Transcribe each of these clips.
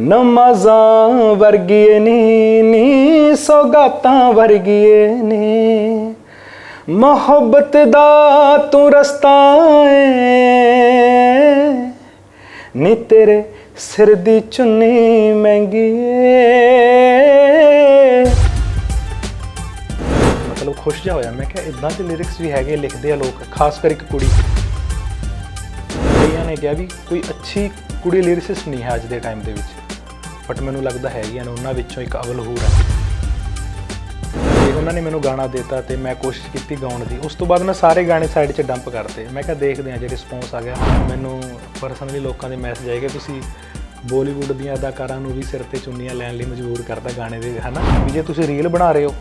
ਨਮਾਜ਼ਾਂ ਵਰਗੀਏ ਨੀ ਨੀ ਸੌਗਾਤਾਂ ਵਰਗੀਏ ਨੀ। ਮੁਹੱਬਤ ਦਾ ਤੂੰ ਰਸਤਾ ਏ। ਨੀ ਤੇਰੇ ਸਿਰ ਦੀ ਚੁੰਨੀ ਮਹਿੰਗੀ ਏ। ਮਤਲਬ ਖੁਸ਼ ਜਾ ਹੋਇਆ। ਮੈਂ ਕਿਹਾ ਇਦਾਂ ਦੇ ਲਿਰਿਕਸ ਵੀ ਹੈਗੇ ਲਿਖਦੇ ਆ ਲੋਕ, ਖਾਸ ਕਰ ਇੱਕ ਕੁੜੀ। ਨੇ ਕਿਹਾ ਵੀ ਕੋਈ ਅੱਛੀ ਕੁੜੀ ਲਿਰਿਸਿਸਟ ਨਹੀਂ ਹੈ ਅੱਜ ਦੇ ਟਾਈਮ ਦੇ ਵਿੱਚ। ਬਟ ਮੈਨੂੰ ਲੱਗਦਾ ਹੈਗੀਆਂ ਨੇ, ਉਹਨਾਂ ਵਿੱਚੋਂ ਇੱਕ ਅਵਲ ਹੂਰ ਹੈ ਤੇ ਉਹਨਾਂ ਨੇ ਮੈਨੂੰ ਗਾਣਾ ਦਿੱਤਾ ਤੇ ਮੈਂ ਕੋਸ਼ਿਸ਼ ਕੀਤੀ ਗਾਉਣ ਦੀ। ਉਸ ਤੋਂ ਬਾਅਦ ਮੈਂ ਸਾਰੇ ਗਾਣੇ ਸਾਈਡ 'ਚ ਡੰਪ ਕਰਤੇ। ਮੈਂ ਕਿਹਾ ਦੇਖਦੇ ਹਾਂ ਜੇ ਰਿਸਪੌਂਸ ਆ ਗਿਆ। ਮੈਨੂੰ ਪਰਸਨਲੀ ਲੋਕਾਂ ਦੇ ਮੈਸੇਜ ਆਏ ਕਿ ਤੁਸੀਂ ਬਾਲੀਵੁੱਡ ਦੀਆਂ ਅਦਾਕਾਰਾਂ ਨੂੰ ਵੀ ਸਿਰ ਤੇ ਚੁੰਨੀਆਂ ਲੈਣ ਲਈ ਮਜਬੂਰ ਕਰਦਾ ਗਾਣੇ ਦੇ, ਹਨਾ? ਵੀ ਜੇ ਤੁਸੀਂ ਰੀਲ ਬਣਾ ਰਹੇ ਹੋ,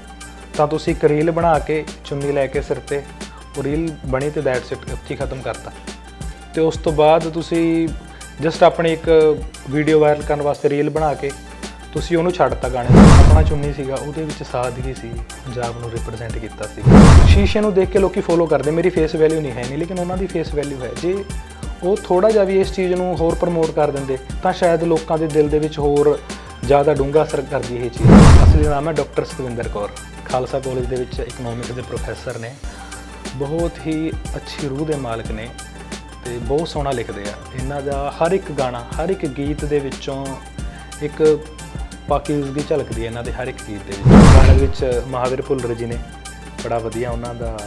ਤਾਂ ਤੁਸੀਂ ਇੱਕ ਰੀਲ ਬਣਾ ਕੇ ਚੁੰਨੀ ਲੈ ਕੇ ਸਿਰ ਤੇ ਉਹ ਰੀਲ ਬਣੀ ਤੇ ਦੈਟਸ ਇਟ ਉੱਥੇ ਖਤਮ ਕਰਤਾ। ਤੇ ਉਸ ਤੋਂ ਬਾਅਦ ਤੁਸੀਂ ਜਸਟ ਆਪਣੀ ਇੱਕ ਵੀਡੀਓ ਵਾਇਰਲ ਕਰਨ ਵਾਸਤੇ ਰੀਲ ਬਣਾ ਕੇ ਤੁਸੀਂ ਉਹਨੂੰ ਛੱਡਤਾ ਗਾਣੇ ਆਪਣਾ ਚੁੰਨੀ ਸੀਗਾ, ਉਹਦੇ ਵਿੱਚ ਸਾਦਗੀ ਸੀ, ਪੰਜਾਬ ਨੂੰ ਰਿਪਰੈਜ਼ੈਂਟ ਕੀਤਾ ਸੀ। ਸ਼ੀਸ਼ੇ ਨੂੰ ਦੇਖ ਕੇ ਲੋਕੀ ਫੋਲੋ ਕਰਦੇ, ਮੇਰੀ ਫੇਸ ਵੈਲਿਊ ਨਹੀਂ ਹੈ ਨਹੀਂ ਲੇਕਿਨ ਉਹਨਾਂ ਦੀ ਫੇਸ ਵੈਲਿਊ ਹੈ। ਜੇ ਉਹ ਥੋੜਾ ਜਿਹਾ ਵੀ ਇਸ ਚੀਜ਼ ਨੂੰ ਹੋਰ ਪ੍ਰਮੋਟ ਕਰ ਦਿੰਦੇ, ਤਾਂ ਸ਼ਾਇਦ ਲੋਕਾਂ ਦੇ ਦਿਲ ਦੇ ਵਿੱਚ ਹੋਰ ਜ਼ਿਆਦਾ ਡੂੰਘਾ ਅਸਰ ਕਰਦੀ ਇਹ ਚੀਜ਼। ਅਸਲੀ ਨਾਮ ਹੈ ਡਾਕਟਰ ਸਤਵਿੰਦਰ ਕੌਰ। ਖਾਲਸਾ ਕਾਲਜ ਦੇ ਵਿੱਚ ਇਕਨੋਮਿਕਸ ਦੇ ਪ੍ਰੋਫੈਸਰ ਨੇ। ਬਹੁਤ ਹੀ ਅੱਛੀ ਰੂਹ ਦੇ ਮਾਲਕ ਨੇ। ਤੇ ਬਹੁਤ ਸੋਹਣਾ ਲਿਖਦੇ ਆ। ਇਹਨਾਂ ਦਾ ਹਰ ਇੱਕ ਗਾਣਾ, ਹਰ ਇੱਕ ਗੀਤ ਦੇ ਵਿੱਚੋਂ ਇੱਕ ਪਾਕਿਸਤਾਨ ਦੀ ਝਲਕਦੀ ਹੈ ਇਹਨਾਂ ਦੇ ਹਰ ਇੱਕ ਗੀਤ ਦੇ ਵਿੱਚ। ਗਾਣੇ ਵਿੱਚ ਮਹਾਵੀਰ ਭੁੱਲਰ ਜੀ ਨੇ, ਬੜਾ ਵਧੀਆ ਉਹਨਾਂ ਦਾ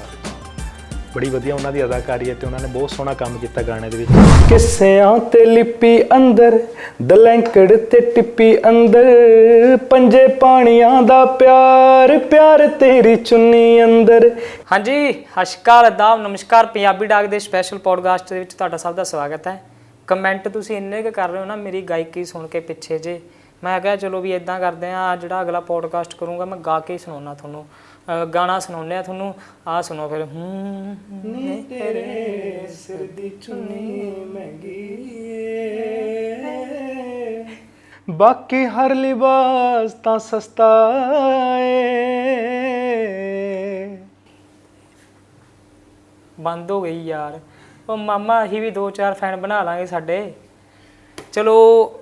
ਬੜੀ ਵਧੀਆ ਉਹਨਾਂ ਦੀ ਅਦਾਕਾਰੀ ਹੈ ਤੇ ਉਹਨਾਂ ਨੇ ਬਹੁਤ ਸੋਹਣਾ ਕੰਮ ਕੀਤਾ ਗਾਣੇ ਦੇ ਵਿੱਚ। ਕਿੱਸਿਆਂ ਤੇ ਲਿਪੀ ਅੰਦਰ, ਦਲੈਂਕੜ ਤੇ ਟਿੱਪੀ ਅੰਦਰ, ਪੰਜੇ ਪਾਣੀਆਂ ਦਾ ਪਿਆਰ ਪਿਆਰ ਤੇਰੀ ਚੁੰਨੀ ਅੰਦਰ। ਹਾਂਜੀ, ਸਤਿ ਅਦਾਬ ਨਮਸਕਾਰ, ਪੰਜਾਬੀ ਡਾਕ ਦੇ ਸਪੈਸ਼ਲ ਪੋਡਕਾਸਟ ਦੇ ਵਿੱਚ ਤੁਹਾਡਾ ਸਭ ਦਾ ਸਵਾਗਤ ਹੈ। ਕਮੈਂਟ ਤੁਸੀਂ ਇੰਨੇ ਕੁ ਕਰ ਰਹੇ ਹੋ ਨਾ, ਮੇਰੀ ਗਾਇਕੀ ਸੁਣ ਕੇ ਪਿੱਛੇ ਜੇ। ਮੈਂ ਕਿਹਾ ਚਲੋ ਵੀ ਇਦਾਂ ਕਰਦੇ ਆ ਜਿਹੜਾ ਅਗਲਾ ਪੋਡਕਾਸਟ ਕਰੂੰਗਾ, ਮੈਂ ਗਾ ਕੇ ਹੀ ਸੁਣਾਉਣਾ ਤੁਹਾਨੂੰ। ਗਾਣਾ ਸੁਣਾਉਂਦੇ ਆ ਤੁਹਾਨੂੰ ਆ ਸੁਣੋ ਫਿਰ। ਹੂੰ ਨੀ ਤੇਰੇ ਸਿਰ ਦੀ ਚੁੰਨੀ ਮਹਿੰਗੀ ਬਾਕੀ ਹਰ ਲਿਬਾਸ ਤਾਂ ਸਸਤਾ ਏ। ਬੰਦ ਹੋ ਗਈ ਯਾਰ। ਉਹ ਮਾਮਾ ਅਸੀਂ ਵੀ ਦੋ ਚਾਰ ਫੈਨ ਬਣਾ ਲਾਂਗੇ ਸਾਡੇ। ਚਲੋ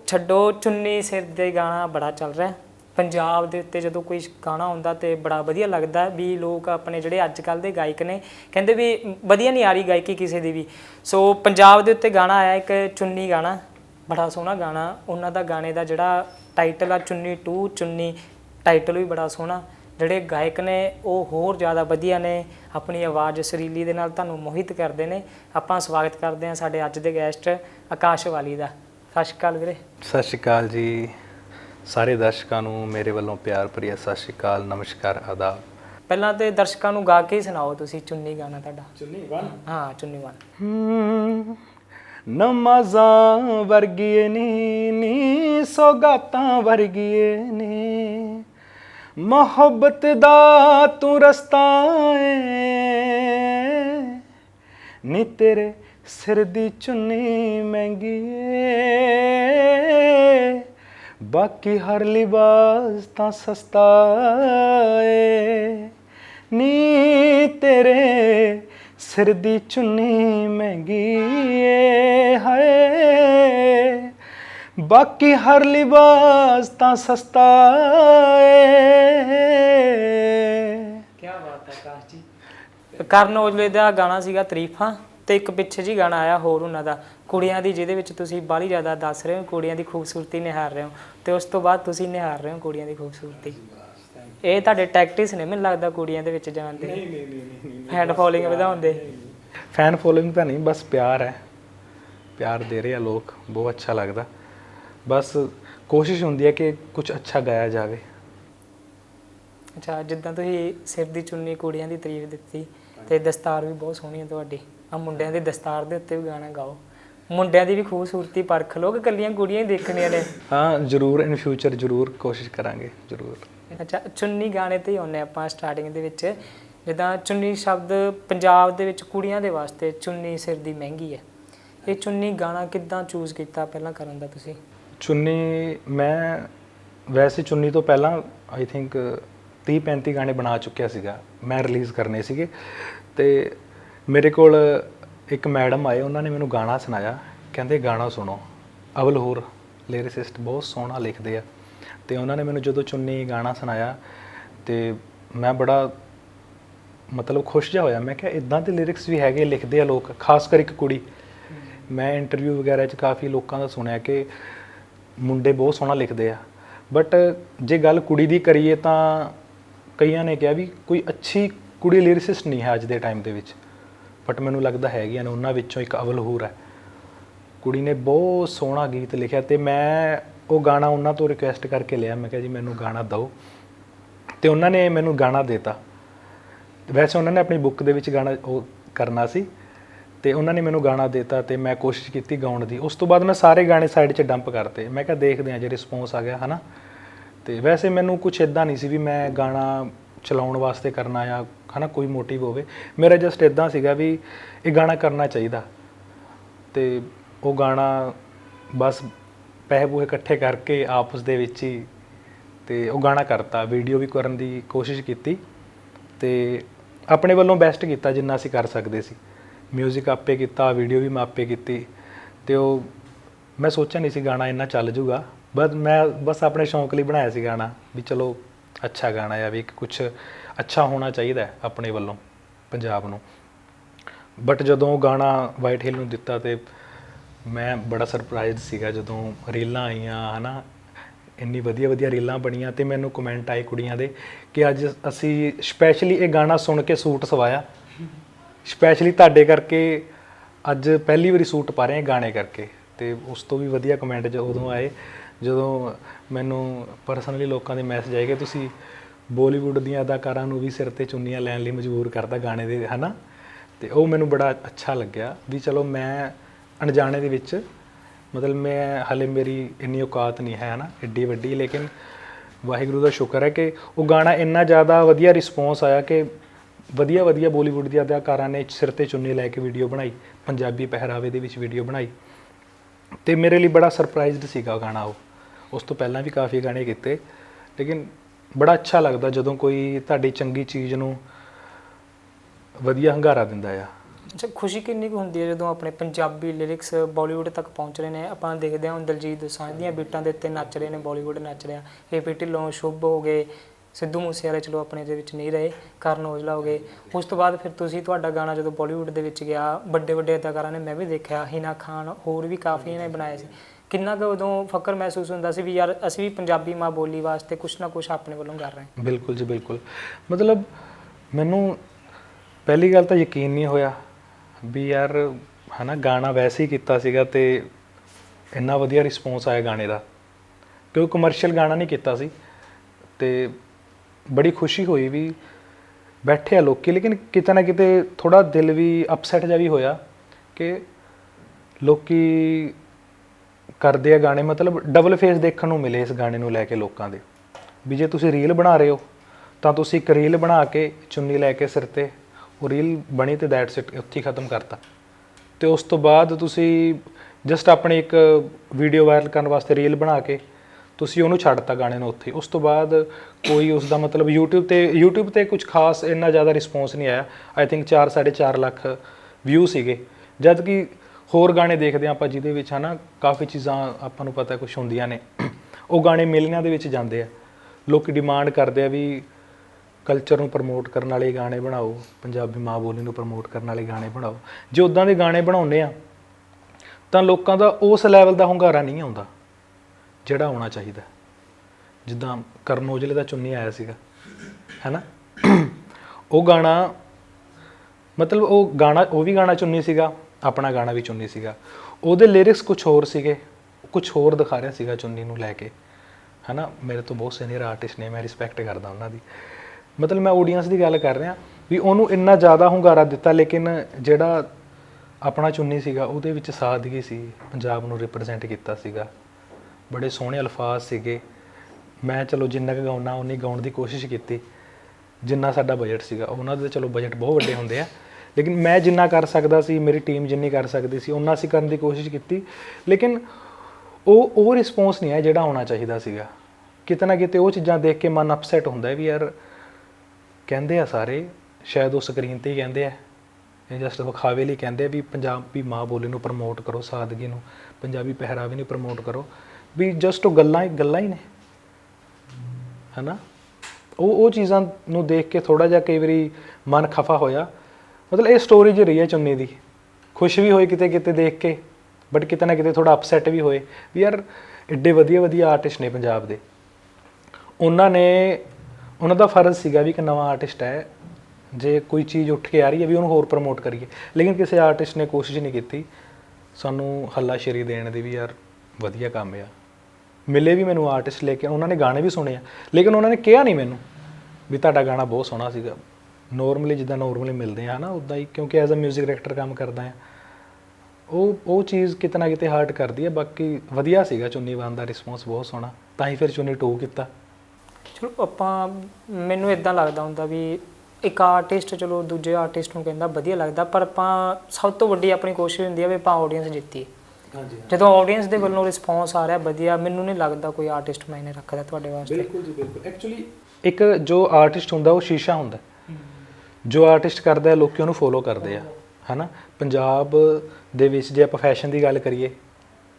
ਛੱਡੋ ਚੁੰਨੀ ਸਿਰ ਦੇ ਗਾਣਾ ਬੜਾ ਚੱਲ ਰਿਹਾ। ਪੰਜਾਬ ਦੇ ਉੱਤੇ ਜਦੋਂ ਕੋਈ ਗਾਣਾ ਆਉਂਦਾ ਤੇ ਬੜਾ ਵਧੀਆ ਲੱਗਦਾ ਵੀ ਲੋਕ ਆਪਣੇ ਜਿਹੜੇ ਅੱਜ ਕੱਲ ਦੇ ਗਾਇਕ ਨੇ, ਕਹਿੰਦੇ ਵੀ ਵਧੀਆ ਨਹੀਂ ਆ ਰਹੀ ਗਾਇਕੀ ਕਿਸੇ ਦੀ ਵੀ। ਸੋ ਪੰਜਾਬ ਦੇ ਉੱਤੇ ਗਾਣਾ ਆਇਆ, ਇੱਕ ਚੁੰਨੀ ਗਾਣਾ, ਬੜਾ ਸੋਹਣਾ ਗਾਣਾ। ਉਹਨਾਂ ਦਾ ਗਾਣੇ ਦਾ ਜਿਹੜਾ ਟਾਈਟਲ ਆ, ਚੁੰਨੀ 2 ਚੁੰਨੀ ਟਾਈਟਲ ਵੀ ਬੜਾ ਸੋਹਣਾ। ਜਿਹੜੇ ਗਾਇਕ ਨੇ, ਉਹ ਹੋਰ ਜ਼ਿਆਦਾ ਵਧੀਆ ਨੇ। ਆਪਣੀ ਆਵਾਜ਼ ਸੁਰੀਲੀ ਦੇ ਨਾਲ ਤੁਹਾਨੂੰ ਮੋਹਿਤ ਕਰਦੇ ਨੇ। ਆਪਾਂ ਸਵਾਗਤ ਕਰਦੇ ਹਾਂ ਸਾਡੇ ਅੱਜ ਦੇ ਗੈਸਟ ਆਕਾਸ਼ ਵਾਲੀ ਦਾ। ਸਤਿ ਸ਼੍ਰੀ ਅਕਾਲ ਵੀਰੇ। ਸਤਿ ਸ਼੍ਰੀ ਅਕਾਲ ਜੀ। ਸਾਰੇ ਦਰਸ਼ਕਾਂ ਨੂੰ ਮੇਰੇ ਵੱਲੋਂ ਪਿਆਰ ਭਰੀ ਸਤਿ ਸ਼੍ਰੀ ਅਕਾਲ ਨਮਸਕਾਰ ਆਦਾਬ। ਪਹਿਲਾਂ ਤੇ ਦਰਸ਼ਕਾਂ ਨੂੰ ਗਾ ਕੇ ਹੀ ਸੁਣਾਓ ਤੁਸੀਂ ਚੁੰਨੀ ਗਾਣਾ ਤੁਹਾਡਾ। ਚੁੰਨੀ ਵਨ? ਹਾਂ ਚੁੰਨੀ ਵਾਲਾ ਹਮ, ਨਮਾਜ਼ਾਂ ਵਰਗੀਏ ਨੀ ਨੀ ਸੌਗਾਤਾਂ ਵਰਗੀਏ ਨੀ। ਮੁਹੱਬਤ ਦਾ ਤੂੰ ਰਸਤਾ ਏ ਨੀ ਤੇਰੇ ਸਿਰ ਦੀ ਚੁੰਨੀ ਮਹਿੰਗੀ ਏ। ਬਾਕੀ ਹਰ ਲਿਬਾਸ ਤਾਂ ਸਸਤਾ ਏ। ਨੀ ਤੇਰੇ ਸਿਰ ਦੀ ਚੁੰਨੀ ਮਹਿੰਗੀ ਏ, ਹਾਏ। ਬਾਕੀ ਹਰ ਲਿਬਾਸ ਤਾਂ ਸਸਤਾ ਏ। ਕੀ ਬਾਤ ਹੈ ਆਕਾਸ਼ ਜੀ। ਕਰਨ ਔਜਲੇ ਦਾ ਗਾਣਾ ਸੀਗਾ ਤਰੀਫਾਂ ਤੇ ਇੱਕ ਪਿੱਛੇ ਜੀ ਗਾਣਾ ਆਇਆ ਹੋਰ ਉਹਨਾਂ ਦਾ, ਕੁੜੀਆਂ ਦੀ ਜਿਹਦੇ ਵਿੱਚ ਤੁਸੀਂ ਬਾਹਲੀ ਜ਼ਿਆਦਾ ਦੱਸ ਰਹੇ ਹੋ, ਕੁੜੀਆਂ ਦੀ ਖੂਬਸੂਰਤੀ ਨਿਹਾਰ ਰਹੇ ਹੋ। ਤੇ ਉਸ ਤੋਂ ਬਾਅਦ ਤੁਸੀਂ ਨਿਹਾਰ ਰਹੇ ਹੋ ਕੁੜੀਆਂ ਦੀ ਖੂਬਸੂਰਤੀ। ਇਹ ਤੁਹਾਡੇ ਟੈਕਟਿਸ ਨੇ ਮੈਨੂੰ ਲੱਗਦਾ ਕੁੜੀਆਂ ਦੇ ਵਿੱਚ ਜਾਣ ਦੇ। ਨਹੀਂ ਨਹੀਂ ਨਹੀਂ ਹੈਂਡ ਫੋਲੋਇੰਗ ਵਧਾਉਣ ਦੇ। ਫੈਨ ਫੋਲੋਇੰਗ ਤਾਂ ਨਹੀਂ ਬਸ ਪਿਆਰ ਹੈ। ਪਿਆਰ ਦੇ ਰਹੇ ਆ ਲੋਕ ਬਹੁਤ ਅੱਛਾ ਲੱਗਦਾ। ਬਸ ਕੋਸ਼ਿਸ਼ ਹੁੰਦੀ ਹੈ ਕਿ ਕੁਝ ਅੱਛਾ ਗਾਇਆ ਜਾਵੇ। ਅੱਛਾ ਜਿੱਦਾਂ ਤੁਸੀਂ ਸਿਰ ਦੀ ਚੁੰਨੀ ਕੁੜੀਆਂ ਦੀ ਤਾਰੀਫ ਦਿੱਤੀ ਤੇ ਦਸਤਾਰ ਵੀ ਬਹੁਤ ਸੋਹਣੀ ਹੈ ਤੁਹਾਡੀ। ਆ ਮੁੰਡਿਆਂ ਦੀ ਦਸਤਾਰ ਦੇ ਉੱਤੇ ਵੀ ਗਾਣਾ ਗਾਓ। ਮੁੰਡਿਆਂ ਦੀ ਵੀ ਖੂਬਸੂਰਤੀ ਪਰਖ ਲਓ ਕਿ ਕੱਲੀਆਂ ਕੁੜੀਆਂ ਹੀ ਦੇਖਣੀਆਂ ਨੇ। ਹਾਂ ਜ਼ਰੂਰ ਇਨ ਫਿਊਚਰ ਜ਼ਰੂਰ ਕੋਸ਼ਿਸ਼ ਕਰਾਂਗੇ ਜ਼ਰੂਰ। ਅੱਛਾ ਚੁੰਨੀ ਗਾਣੇ ਤੇ ਹੀ ਆਉਂਦੇ ਆਪਾਂ ਸਟਾਰਟਿੰਗ ਦੇ ਵਿੱਚ। ਜਿੱਦਾਂ ਚੁੰਨੀ ਸ਼ਬਦ ਪੰਜਾਬ ਦੇ ਵਿੱਚ ਕੁੜੀਆਂ ਦੇ ਵਾਸਤੇ ਚੁੰਨੀ ਸਿਰ ਦੀ ਮਹਿੰਗੀ ਹੈ। ਇਹ ਚੁੰਨੀ ਗਾਣਾ ਕਿੱਦਾਂ ਚੂਜ਼ ਕੀਤਾ ਪਹਿਲਾਂ ਕਰਨ ਦਾ ਤੁਸੀਂ? ਚੁੰਨੀ ਮੈਂ ਵੈਸੇ ਚੁੰਨੀ ਤੋਂ ਪਹਿਲਾਂ ਆਈ ਥਿੰਕ 30 35 ਗਾਣੇ ਬਣਾ ਚੁੱਕਿਆ ਸੀਗਾ। ਮੈਂ ਰਿਲੀਜ਼ ਕਰਨੇ ਸੀਗੇ। ਤੇ ਮੇਰੇ ਕੋਲ ਇੱਕ ਮੈਡਮ ਆਏ, ਉਹਨਾਂ ਨੇ ਮੈਨੂੰ ਗਾਣਾ ਸੁਣਾਇਆ। ਕਹਿੰਦੇ, ਗਾਣਾ ਸੁਣੋ। ਅਵਲ ਹੋਰ ਲਿਰਿਸਿਸਟ ਬਹੁਤ ਸੋਹਣਾ ਲਿਖਦੇ ਆ। ਤੇ ਉਹਨਾਂ ਨੇ ਮੈਨੂੰ ਜਦੋਂ ਚੁੰਨੀ ਗਾਣਾ ਸੁਣਾਇਆ ਤੇ ਮੈਂ ਬੜਾ ਮਤਲਬ ਖੁਸ਼ ਜਿਹਾ ਹੋਇਆ। ਮੈਂ ਕਿਹਾ ਇਦਾਂ ਦੇ ਲਿਰਿਕਸ ਵੀ ਹੈਗੇ, ਲਿਖਦੇ ਆ ਲੋਕ, ਖਾਸ ਕਰ ਇੱਕ ਕੁੜੀ। ਮੈਂ ਇੰਟਰਵਿਊ ਵਗੈਰਾ 'ਚ ਕਾਫੀ ਲੋਕਾਂ ਦਾ ਸੁਣਿਆ ਕਿ ਮੁੰਡੇ ਬਹੁਤ ਸੋਹਣਾ ਲਿਖਦੇ ਆ। ਬਟ ਜੇ ਗੱਲ ਕੁੜੀ ਦੀ ਕਰੀਏ ਤਾਂ ਕਈਆਂ ਨੇ ਕਿਹਾ ਵੀ ਕੋਈ ਅੱਛੀ ਕੁੜੀ ਲਿਰਿਸਿਸਟ ਨਹੀਂ ਹੈ ਅੱਜ ਦੇ ਟਾਈਮ ਦੇ ਵਿੱਚ। ਬਟ ਮੈਨੂੰ ਲੱਗਦਾ ਹੈਗੀਆਂ ਨੇ, ਉਹਨਾਂ ਵਿੱਚੋਂ ਇੱਕ ਅਵਲ ਹੂਰ ਹੈ। ਕੁੜੀ ਨੇ ਬਹੁਤ ਸੋਹਣਾ ਗੀਤ ਲਿਖਿਆ ਤੇ ਮੈਂ ਉਹ ਗਾਣਾ ਉਹਨਾਂ ਤੋਂ ਰਿਕੁਐਸਟ ਕਰਕੇ ਲਿਆ। ਮੈਂ ਕਿਹਾ ਜੀ ਮੈਨੂੰ ਗਾਣਾ ਦਿਓ। ਤੇ ਉਹਨਾਂ ਨੇ ਮੈਨੂੰ ਗਾਣਾ ਦਿੱਤਾ। ਵੈਸੇ ਉਹਨਾਂ ਨੇ ਆਪਣੀ ਬੁੱਕ ਦੇ ਵਿੱਚ ਗਾਣਾ ਉਹ ਕਰਨਾ ਸੀ। ਤੇ ਉਹਨਾਂ ਨੇ ਮੈਨੂੰ ਗਾਣਾ ਦਿੱਤਾ ਤੇ ਮੈਂ ਕੋਸ਼ਿਸ਼ ਕੀਤੀ ਗਾਉਣ ਦੀ। ਉਸ ਤੋਂ ਬਾਅਦ ਮੈਂ ਸਾਰੇ ਗਾਣੇ ਸਾਈਡ 'ਚ ਡੰਪ ਕਰਤੇ। ਮੈਂ ਕਿਹਾ ਦੇਖਦੇ ਹਾਂ ਜੇ ਰਿਸਪੌਂਸ ਆ ਗਿਆ, ਹਨਾ? ਤੇ ਵੈਸੇ ਮੈਨੂੰ ਕੁਝ ਇਦਾਂ ਨਹੀਂ ਸੀ ਵੀ ਮੈਂ ਗਾਣਾ ਚਲਾਉਣ ਵਾਸਤੇ ਕਰਨਾ ਆ ਹਨਾ ਕੋਈ ਮੋਟਿਵ ਹੋਵੇ, ਮੇਰਾ ਜਸਟ ਇਦਾਂ ਸੀਗਾ ਵੀ ਇਹ ਗਾਣਾ ਕਰਨਾ ਚਾਹੀਦਾ। ਤੇ ਉਹ ਗਾਣਾ ਬਸ ਪੈਸੇ ਪੂਹੇ ਇਕੱਠੇ ਕਰਕੇ ਆਪਸ ਦੇ ਵਿੱਚ ਹੀ ਤੇ ਉਹ ਗਾਣਾ ਕਰਤਾ ਵੀਡੀਓ ਵੀ ਕਰਨ ਦੀ ਕੋਸ਼ਿਸ਼ ਕੀਤੀ ਤੇ ਆਪਣੇ ਵੱਲੋਂ ਬੈਸਟ ਕੀਤਾ ਜਿੰਨਾ ਅਸੀਂ ਕਰ ਸਕਦੇ ਸੀ। 뮤직 ਆਪੇ ਕੀਤਾ ਵੀਡੀਓ ਵੀ ਮੈਂ ਆਪੇ ਕੀਤੀ ਤੇ ਉਹ ਮੈਂ ਸੋਚਿਆ ਨਹੀਂ ਸੀ ਗਾਣਾ ਇੰਨਾ ਚੱਲ ਜੂਗਾ, ਬਸ ਮੈਂ ਬਸ ਆਪਣੇ ਸ਼ੌਂਕ ਲਈ ਬਣਾਇਆ ਸੀ ਗਾਣਾ ਵੀ ਚਲੋ ਅੱਛਾ ਗਾਣਾ ਆ ਵੀ ਕੁਝ ਅੱਛਾ ਹੋਣਾ ਚਾਹੀਦਾ ਹੈ ਆਪਣੇ ਵੱਲੋਂ ਪੰਜਾਬ ਨੂੰ। ਬਟ ਜਦੋਂ ਗਾਣਾ ਵਾਈਟ ਹਿੱਲ ਨੂੰ ਦਿੱਤਾ ਤੇ ਮੈਂ ਬੜਾ ਸਰਪ੍ਰਾਈਜ਼ਡ ਸੀਗਾ ਜਦੋਂ ਰੀਲਾਂ ਆਈਆਂ, ਹਨਾ, ਇੰਨੀ ਵਧੀਆ ਵਧੀਆ ਰੀਲਾਂ ਬਣੀਆਂ ਤੇ ਮੈਨੂੰ ਕਮੈਂਟ ਆਏ ਕੁੜੀਆਂ ਦੇ ਕਿ ਅੱਜ ਅਸੀਂ ਸਪੈਸ਼ਲੀ ਇਹ ਗਾਣਾ ਸੁਣ ਕੇ ਸੂਟ ਸਵਾਇਆ। ਸਪੈਸ਼ਲੀ ਤੁਹਾਡੇ ਕਰਕੇ ਅੱਜ ਪਹਿਲੀ ਵਾਰੀ ਸੂਟ ਪਾ ਰਹੇ ਹਾਂ ਗਾਣੇ ਕਰਕੇ ਤੇ ਉਸ ਤੋਂ ਵੀ ਵਧੀਆ ਕਮੈਂਟ ਜਦੋਂ ਉਦੋਂ ਆਏ ਜਦੋਂ ਮੈਨੂੰ ਪਰਸਨਲੀ ਲੋਕਾਂ ਦੇ ਮੈਸੇਜ ਆਏ ਕਿ ਤੁਸੀਂ ਬਾਲੀਵੁੱਡ ਦੀਆਂ ਅਦਾਕਾਰਾਂ ਨੂੰ ਵੀ ਸਿਰ ਤੇ ਚੁੰਨੀਆਂ ਲੈਣ ਲਈ ਮਜਬੂਰ ਕਰਦਾ ਗਾਣੇ ਦੇ, ਹਨਾ? ਤੇ ਉਹ ਮੈਨੂੰ ਬੜਾ ਅੱਛਾ ਲੱਗਿਆ ਵੀ ਚਲੋ ਮੈਂ ਅਣਜਾਣੇ ਦੇ ਵਿੱਚ, ਮਤਲਬ ਮੈਂ ਹਲੇ ਮੇਰੀ ਇੰਨੀ ਔਕਾਤ ਨਹੀਂ ਹੈ, ਹਨਾ? ਏਡੀ ਵੱਡੀ, ਲੇਕਿਨ ਵਾਹਿਗੁਰੂ ਦਾ ਸ਼ੁਕਰ ਹੈ ਕਿ ਉਹ ਗਾਣਾ ਇੰਨਾ ਜ਼ਿਆਦਾ ਵਧੀਆ ਰਿਸਪੌਂਸ ਆਇਆ ਕਿ ਵਧੀਆ ਵਧੀਆ ਬਾਲੀਵੁੱਡ ਦੀਆਂ ਅਦਾਕਾਰਾਂ ਨੇ ਸਿਰ ਤੇ ਚੁੰਨੀ ਲੈ ਕੇ ਵੀਡੀਓ ਬਣਾਈ, ਪੰਜਾਬੀ ਪਹਿਰਾਵੇ ਦੇ ਵਿੱਚ ਵੀਡੀਓ ਬਣਾਈ। ਤੇ ਮੇਰੇ ਲਈ ਬੜਾ ਸਰਪ੍ਰਾਈਜ਼ਡ ਸੀਗਾ ਗਾਣਾ ਉਹ। ਉਸ ਤੋਂ ਪਹਿਲਾਂ ਵੀ ਕਾਫੀ ਗਾਣੇ ਕੀਤੇ। ਲੇਕਿਨ ਬੜਾ ਅੱਛਾ ਲੱਗਦਾ ਜਦੋਂ ਕੋਈ ਤੁਹਾਡੀ ਚੰਗੀ ਚੀਜ਼ ਨੂੰ ਵਧੀਆ ਹੰਗਾਰਾ ਦਿੰਦਾ ਆ। ਅੱਛਾ, ਖੁਸ਼ੀ ਕਿੰਨੀ ਕੁ ਹੁੰਦੀ ਹੈ ਜਦੋਂ ਆਪਣੇ ਪੰਜਾਬੀ ਲਿਰਿਕਸ ਬਾਲੀਵੁੱਡ ਤੱਕ ਪਹੁੰਚ ਰਹੇ ਨੇ? ਆਪਾਂ ਦੇਖਦੇ ਹਾਂ ਦਲਜੀਤ ਦੋਸਾਂਝ ਦੀਆਂ ਬੀਟਾਂ ਦੇ ਉੱਤੇ ਨੱਚ ਰਹੇ ਨੇ ਬਾਲੀਵੁੱਡ ਨੱਚ ਰਿਹਾ। ਏਪੀ ਢਿੱਲੋਂ ਸ਼ੁਭ ਹੋ ਗਏ। ਸਿੱਧੂ ਮੂਸੇਵਾਲੇ ਚਲੋ ਆਪਣੇ ਦੇ ਵਿੱਚ ਨਹੀਂ ਰਹੇ, ਕਰਨ ਔਜਲਾ ਹੋ ਗਏ। ਉਸ ਤੋਂ ਬਾਅਦ ਫਿਰ ਤੁਸੀਂ ਤੁਹਾਡਾ ਗਾਣਾ ਜਦੋਂ ਬਾਲੀਵੁੱਡ ਦੇ ਵਿੱਚ ਗਿਆ ਵੱਡੇ ਵੱਡੇ ਅਦਾਕਾਰਾਂ ਨੇ ਮੈਂ ਵੀ ਦੇਖਿਆ, ਹਿਨਾ ਖਾਨ ਹੋਰ ਵੀ ਕਾਫੀ ਨੇ ਬਣਾਏ ਸੀ। ਕਿੰਨਾ ਕੁ ਉਦੋਂ ਫਕਰ ਮਹਿਸੂਸ ਹੁੰਦਾ ਸੀ ਵੀ ਯਾਰ ਅਸੀਂ ਵੀ ਪੰਜਾਬੀ ਮਾਂ ਬੋਲੀ ਵਾਸਤੇ ਕੁਛ ਨਾ ਕੁਛ ਆਪਣੇ ਵੱਲੋਂ ਕਰ ਰਹੇ ਹਾਂ? ਬਿਲਕੁਲ ਜੀ, ਬਿਲਕੁਲ। ਮਤਲਬ ਮੈਨੂੰ ਪਹਿਲੀ ਗੱਲ ਤਾਂ ਯਕੀਨ ਨਹੀਂ ਹੋਇਆ ਵੀ ਯਾਰ ਹਨਾ ਗਾਣਾ ਵੈਸੇ ਹੀ ਕੀਤਾ ਸੀਗਾ ਤੇ ਇੰਨਾ ਵਧੀਆ ਰਿਸਪੌਂਸ ਆਇਆ ਗਾਣੇ ਦਾ। ਕਿਉਂਕਿ ਕਮਰਸ਼ੀਅਲ ਗਾਣਾ ਨਹੀਂ ਕੀਤਾ ਸੀ ਤੇ ਬੜੀ ਖੁਸ਼ੀ ਹੋਈ ਵੀ ਬੈਠੇ ਆ ਲੋਕੀ, ਲੇਕਿਨ ਕਿਤੇ ਨਾ ਕਿਤੇ ਥੋੜਾ ਦਿਲ ਵੀ ਅਪਸੈਟ ਜਿਹਾ ਵੀ ਹੋਇਆ ਕਿ ਲੋਕੀ ਕਰਦੇ ਆ ਗਾਣੇ, ਮਤਲਬ ਡਬਲ ਫੇਸ ਦੇਖਣ ਨੂੰ ਮਿਲੇ ਇਸ ਗਾਣੇ ਨੂੰ ਲੈ ਕੇ ਲੋਕਾਂ ਦੇ। ਵੀ ਜੇ ਤੁਸੀਂ ਰੀਲ ਬਣਾ ਰਹੇ ਹੋ, ਤਾਂ ਤੁਸੀਂ ਇੱਕ ਰੀਲ ਬਣਾ ਕੇ ਚੁੰਨੀ ਲੈ ਕੇ ਸਿਰ ਤੇ, ਉਹ ਰੀਲ ਬਣੀ ਤੇ ਦੈਟਸ ਇਟ ਉੱਥੇ ਹੀ ਖਤਮ ਕਰਤਾ। ਤੇ ਉਸ ਤੋਂ ਬਾਅਦ ਤੁਸੀਂ ਜਸਟ ਆਪਣੀ ਇੱਕ ਵੀਡੀਓ ਵਾਇਰਲ ਕਰਨ ਵਾਸਤੇ ਰੀਲ ਬਣਾ ਕੇ, ਤੁਸੀਂ ਉਹਨੂੰ ਛੱਡਤਾ ਗਾਣੇ ਨੂੰ ਉੱਥੇ। ਉਸ ਤੋਂ ਬਾਅਦ ਕੋਈ ਉਸ ਦਾ ਮਤਲਬ YouTube ਤੇ YouTube ਤੇ ਕੁਝ ਖਾਸ ਇੰਨਾ ਜ਼ਿਆਦਾ ਰਿਸਪੌਂਸ ਨਹੀਂ ਆਇਆ। ਆਈ ਥਿੰਕ 4 4.5 ਲੱਖ ਵਿਊ ਸੀਗੇ। ਜਦ ਕਿ ਹੋਰ ਗਾਣੇ ਦੇਖਦੇ ਹਾਂ ਆਪਾਂ, ਜਿਹਦੇ ਵਿੱਚ ਹਨਾ ਕਾਫੀ ਚੀਜ਼ਾਂ ਆਪਾਂ ਨੂੰ ਪਤਾ ਕੁਝ ਹੁੰਦੀਆਂ ਨੇ। ਉਹ ਗਾਣੇ ਮੇਲਿਆਂ ਦੇ ਵਿੱਚ ਜਾਂਦੇ ਆ। ਲੋਕ ਡਿਮਾਂਡ ਕਰਦੇ ਆ ਵੀ ਕਲਚਰ ਨੂੰ ਪ੍ਰਮੋਟ ਕਰਨ ਵਾਲੇ ਗਾਣੇ ਬਣਾਓ, ਪੰਜਾਬੀ ਮਾਂ ਬੋਲੀ ਨੂੰ ਪ੍ਰਮੋਟ ਕਰਨ ਵਾਲੇ ਗਾਣੇ ਬਣਾਓ। ਜੇ ਉਦਾਂ ਦੇ ਗਾਣੇ ਬਣਾਉਂਦੇ ਆ, ਤਾਂ ਲੋਕਾਂ ਦਾ ਉਸ ਲੈਵਲ ਦਾ ਹੁੰਗਾਰਾ ਨਹੀਂ ਆਉਂਦਾ, ਜਿਹੜਾ ਹੋਣਾ ਚਾਹੀਦਾ। ਜਿੱਦਾਂ ਕਰਨ ਔਜਲੇ ਦਾ ਚੁੰਨੀ ਆਇਆ ਸੀਗਾ, ਹੈਨਾ? ਉਹ ਗਾਣਾ ਮਤਲਬ ਉਹ ਗਾਣਾ, ਉਹ ਵੀ ਗਾਣਾ ਚੁੰਨੀ ਸੀਗਾ। ਆਪਣਾ ਗਾਣਾ ਵੀ ਚੁੰਨੀ ਸੀਗਾ। ਉਹਦੇ ਲਿਰਿਕਸ ਕੁਝ ਹੋਰ ਸੀਗੇ ਕੁਝ ਹੋਰ ਦਿਖਾ ਰਿਹਾ ਸੀਗਾ ਚੁੰਨੀ ਨੂੰ ਲੈ ਕੇ। ਹਨਾ, ਮੇਰੇ ਤੋਂ ਬਹੁਤ ਸੀਨੀਅਰ ਆਰਟਿਸਟ ਨੇ, ਮੈਂ ਰਿਸਪੈਕਟ ਕਰਦਾ ਉਹਨਾਂ ਦੀ। ਮਤਲਬ ਮੈਂ ਆਡੀਅנס ਦੀ ਗੱਲ ਕਰ ਰਿਹਾ ਵੀ ਉਹਨੂੰ ਇੰਨਾ ਜ਼ਿਆਦਾ ਹੁੰਗਾਰਾ ਦਿੱਤਾ, ਲੇਕਿਨ ਜਿਹੜਾ ਆਪਣਾ ਚੁੰਨੀ ਸੀਗਾ, ਉਹਦੇ ਵਿੱਚ ਸਾਦਗੀ ਸੀ, ਪੰਜਾਬ ਨੂੰ ਰਿਪਰੈਜ਼ੈਂਟ ਕੀਤਾ ਸੀਗਾ। ਬੜੇ ਸੋਹਣੇ ਅਲਫਾਜ਼ ਸੀਗੇ। ਮੈਂ ਚਲੋ ਜਿੰਨਾ ਕੁ ਗਾਉਣਾ ਉਨੀ ਗਾਉਣ ਦੀ ਕੋਸ਼ਿਸ਼ ਕੀਤੀ। ਜਿੰਨਾ ਸਾਡਾ ਬਜਟ ਸੀਗਾ, ਉਹਨਾਂ ਦੇ ਚਲੋ ਬਜਟ ਬਹੁਤ ਵੱਡੇ ਹੁੰਦੇ ਆ। ਲੇਕਿਨ ਮੈਂ ਜਿੰਨਾ ਕਰ ਸਕਦਾ ਸੀ, ਮੇਰੀ ਟੀਮ ਜਿੰਨੀ ਕਰ ਸਕਦੀ ਸੀ ਉਹਨਾਂ ਅਸੀਂ ਕਰਨ ਦੀ ਕੋਸ਼ਿਸ਼ ਕੀਤੀ। ਲੇਕਿਨ ਉਹ ਉਹ ਰਿਸਪੌਂਸ ਨਹੀਂ ਆਇਆ ਜਿਹੜਾ ਆਉਣਾ ਚਾਹੀਦਾ ਸੀਗਾ। ਕਿਤੇ ਨਾ ਕਿਤੇ ਉਹ ਚੀਜ਼ਾਂ ਦੇਖ ਕੇ ਮਨ ਅਪਸੈਟ ਹੁੰਦਾ ਵੀ ਯਾਰ ਕਹਿੰਦੇ ਆ ਸਾਰੇ, ਸ਼ਾਇਦ ਉਹ ਸਕਰੀਨ ਤੇ ਹੀ ਕਹਿੰਦੇ ਆ। ਇਹ ਜਸਟ ਵਿਖਾਵੇ ਲਈ ਕਹਿੰਦੇ ਆ ਵੀ ਪੰਜਾਬੀ ਮਾਂ ਬੋਲੀ ਨੂੰ ਪ੍ਰਮੋਟ ਕਰੋ, ਸਾਦਗੀ ਨੂੰ, ਪੰਜਾਬੀ ਪਹਿਰਾਵੇ ਨੂੰ ਪ੍ਰਮੋਟ ਕਰੋ। ਵੀ ਜਸਟ ਉਹ ਗੱਲਾਂ ਹੀ ਗੱਲਾਂ ਹੀ ਨੇ। ਹਨਾ? ਉਹ ਉਹ ਚੀਜ਼ਾਂ ਨੂੰ ਦੇਖ ਕੇ ਥੋੜਾ ਜਿਹਾ ਕਈ ਵਾਰੀ ਮਨ ਖਫਾ ਹੋਇਆ। ਮਤਲਬ ਇਹ ਸਟੋਰੀ ਜਿਹੀ ਰਹੀ ਹੈ ਚੁੰਨੀ ਦੀ। ਖੁਸ਼ ਵੀ ਹੋਏ ਕਿਤੇ ਕਿਤੇ ਦੇਖ ਕੇ ਬਟ ਕਿਤੇ ਨਾ ਕਿਤੇ ਥੋੜਾ ਅਪਸੈਟ ਵੀ ਹੋਏ ਵੀ ਯਾਰ ਐਡੇ ਵਧੀਆ ਵਧੀਆ ਆਰਟਿਸਟ ਨੇ ਪੰਜਾਬ ਦੇ। ਉਹਨਾਂ ਨੇ, ਉਹਨਾਂ ਦਾ ਫਰਜ਼ ਸੀਗਾ ਵੀ ਇੱਕ ਨਵਾਂ ਆਰਟਿਸਟ ਹੈ, ਜੇ ਕੋਈ ਚੀਜ਼ ਉੱਠ ਕੇ ਆ ਰਹੀ ਹੈ ਵੀ ਉਹਨੂੰ ਹੋਰ ਪ੍ਰਮੋਟ ਕਰੀਏ। ਲੇਕਿਨ ਕਿਸੇ ਆਰਟਿਸਟ ਨੇ ਕੋਸ਼ਿਸ਼ ਨਹੀਂ ਕੀਤੀ। ਸਾਨੂੰ ਹੱਲਾਸ਼ੇਰੀ ਦੇਣ ਦੀ ਵੀ ਯਾਰ ਵਧੀਆ ਕੰਮ ਆ। ਮਿਲੇ ਵੀ ਮੈਨੂੰ ਆਰਟਿਸਟ ਲੈ ਕੇ, ਉਹਨਾਂ ਨੇ ਗਾਣੇ ਵੀ ਸੁਣੇ ਆ। ਲੇਕਿਨ ਉਹਨਾਂ ਨੇ ਕਿਹਾ ਨਹੀਂ ਮੈਨੂੰ ਵੀ ਤੁਹਾਡਾ ਗਾਣਾ ਬਹੁਤ ਸੋਹਣਾ ਸੀਗਾ। ਨੋਰਮਲੀ ਜਿੱਦਾਂ ਨੋਰਮਲੀ ਮਿਲਦੇ ਆ ਹਨਾ ਉਦਾਂ ਹੀ ਕਿਉਂਕਿ ਐਜ਼ ਅ 뮤직 ਡਾਇਰੈਕਟਰ ਕੰਮ ਕਰਦਾ ਆ। ਉਹ ਉਹ ਚੀਜ਼ ਕਿਤਨਾ ਕਿਤੇ ਹਰਟ ਕਰਦੀ ਹੈ ਬਾਕੀ ਵਧੀਆ ਸੀਗਾ ਚੁੰਨੀ ਵਾਨ ਦਾ ਰਿਸਪੌਂਸ ਬਹੁਤ ਸੋਹਣਾ ਤਾਂ ਹੀ ਫਿਰ ਚੁੰਨੀ ਟੂ ਕੀਤਾ। ਚਲੋ ਆਪਾਂ ਮੈਨੂੰ ਇਦਾਂ ਲੱਗਦਾ ਹੁੰਦਾ ਵੀ ਇੱਕ ਆਰਟਿਸਟ ਚਲੋ ਦੂਜੇ ਆਰਟਿਸਟ ਨੂੰ ਕਹਿੰਦਾ ਵਧੀਆ ਲੱਗਦਾ ਪਰ ਆਪਾਂ ਸਭ ਤੋਂ ਵੱਡੀ ਆਪਣੀ ਕੋਸ਼ਿਸ਼ ਹੁੰਦੀ ਹੈ ਵੀ ਆਪਾਂ ਆਡੀਅנס ਜਿੱਤੀਏ। ਹਾਂਜੀ ਜਦੋਂ ਆਡੀਅנס ਦੇ ਵੱਲੋਂ ਰਿਸਪੌਂਸ ਆ ਰਿਹਾ ਵਧੀਆ ਮੈਨੂੰ ਨਹੀਂ ਲੱਗਦਾ ਕੋਈ ਆਰਟਿਸਟ ਮਾਇਨੇ ਰੱਖਦਾ ਤੁਹਾਡੇ ਵਾਸਤੇ। ਬਿਲਕੁਲ ਜੀ ਬਿਲਕੁਲ। ਐਕਚੁਅਲੀ ਇੱਕ ਜੋ ਆਰਟਿਸਟ ਹੁੰਦਾ ਉਹ ਸ਼ੀਸ਼ਾ ਹੁੰਦਾ। ਜੋ ਆਰਟਿਸਟ ਕਰਦਾ ਹੈ, ਲੋਕੀ ਉਹਨੂੰ ਫੋਲੋ ਕਰਦੇ ਆ, ਹਨਾ? ਪੰਜਾਬ ਦੇ ਵਿੱਚ ਜੇ ਆਪਾਂ ਫੈਸ਼ਨ ਦੀ ਗੱਲ ਕਰੀਏ,